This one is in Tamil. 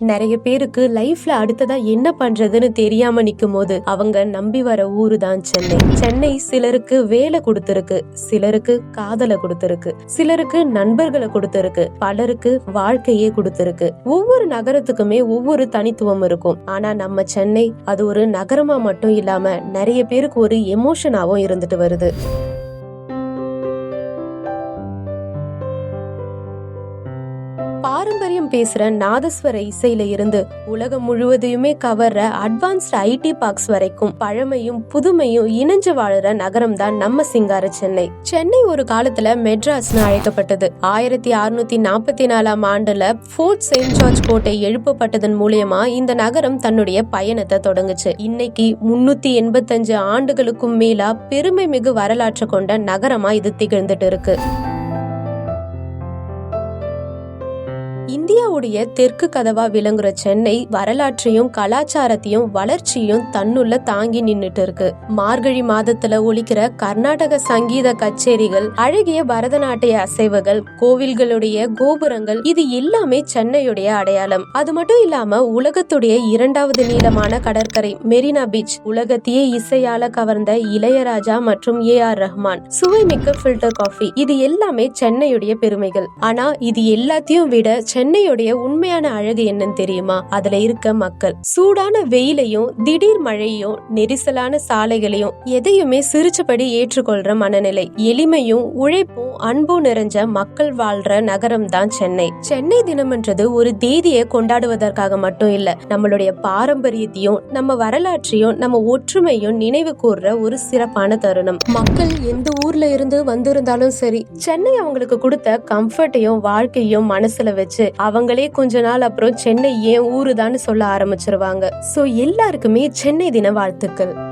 நிறைய பேருக்கு லைஃப்ல அடுத்ததா என்ன பண்றதுன்னு தெரியாம நிக்கும் போது அவங்க நம்பி வர ஊரு தான் சென்னை. சென்னை சிலருக்கு வேலை கொடுத்திருக்கு சிலருக்கு காதலை கொடுத்திருக்கு சிலருக்கு நண்பர்களை கொடுத்திருக்கு பலருக்கு வாழ்க்கையே கொடுத்திருக்கு. ஒவ்வொரு நகரத்துக்குமே ஒவ்வொரு தனித்துவம் இருக்கும். ஆனா நம்ம சென்னை அது ஒரு நகரமா மட்டும் இல்லாம நிறைய பேருக்கு ஒரு எமோஷனாவும் இருந்துட்டு வருது. பாரம்பரியம் பேசுற நாதஸ்வர இசையில இருந்து உலகம் முழுவதையுமே கவர்ற அட்வான்ஸ்ட் ஐடி பார்க்ஸ் வரைக்கும் பழமையும் புதுமையும் இணைஞ்சு வாழுற நகரம் தான் நம்ம சிங்கார சென்னை. சென்னை ஒரு காலத்துல மெட்ராஸ்னு அழைக்கப்பட்டது. ஆயிரத்தி அறுநூத்தி நாற்பத்தி நாலாம் ஆண்டுல போர்ட் செயின்ட் ஜார்ஜ் கோட்டை எழுப்பப்பட்டதன் மூலியமா இந்த நகரம் தன்னுடைய பயணத்தை தொடங்குச்சு. இன்னைக்கு முன்னூத்தி எண்பத்தஞ்சு ஆண்டுகளுக்கும் மேலா பெருமை மிகு வரலாற்று கொண்ட நகரமா இது திகழ்ந்துட்டு இருக்கு. இந்தியாவுடைய தெற்கு கதவா விளங்குற சென்னை வரலாற்றையும் கலாச்சாரத்தையும் வளர்ச்சியும் தன்னுள்ள தாங்கி நின்னுட்டு இருக்கு. மார்கழி மாதத்துல ஒழிக்கிற கர்நாடக சங்கீத கச்சேரிகள் அழகிய பரதநாட்டிய அசைவுகள் கோவில்களுடைய கோபுரங்கள் இது எல்லாமே சென்னையுடைய அடையாளம். அது மட்டும் இல்லாம உலகத்துடைய இரண்டாவது நீளமான கடற்கரை மெரினா பீச் உலகத்தையே இசையால கவர்ந்த இளையராஜா மற்றும் ஏ ஆர் ரஹ்மான். சுவைமிக்க ஃபில்டர் காஃபி இது எல்லாமே சென்னையுடைய பெருமைகள். ஆனா இது எல்லாத்தையும் விட சென்னையுடைய உண்மையான அழகு என்னன்னு தெரியுமா? அதுல இருக்க மக்கள். சூடான வெயிலையும் திடீர் மழையும் நெரிசலான சாலைகளையும் எதையுமே சிரிச்சபடி ஏற்றுக்கொள்ற மனநிலை. எளிமையும் உழைப்பும் அன்பும் நிறைஞ்ச மக்கள் வாழ்ற நகரம் தான் சென்னை. சென்னை தினம்ன்றது ஒரு தேதியை கொண்டாடுவதற்காக மட்டும் இல்ல நம்மளுடைய பாரம்பரியத்தையும் நம்ம வரலாற்றையும் நம்ம ஒற்றுமையும் நினைவு கூர்ற ஒரு சிறப்பான தருணம். மக்கள் எந்த ஊர்ல இருந்து வந்திருந்தாலும் சரி சென்னை அவங்களுக்கு கொடுத்த கம்ஃபர்ட்டையும் வாழ்க்கையும் மனசுல வச்சு அவங்களே கொஞ்ச நாள் அப்புறம் சென்னை ஏன் ஊருதான்னு சொல்ல ஆரம்பிச்சிருவாங்க. சோ எல்லாருக்குமே சென்னை தின வாழ்த்துக்கள்.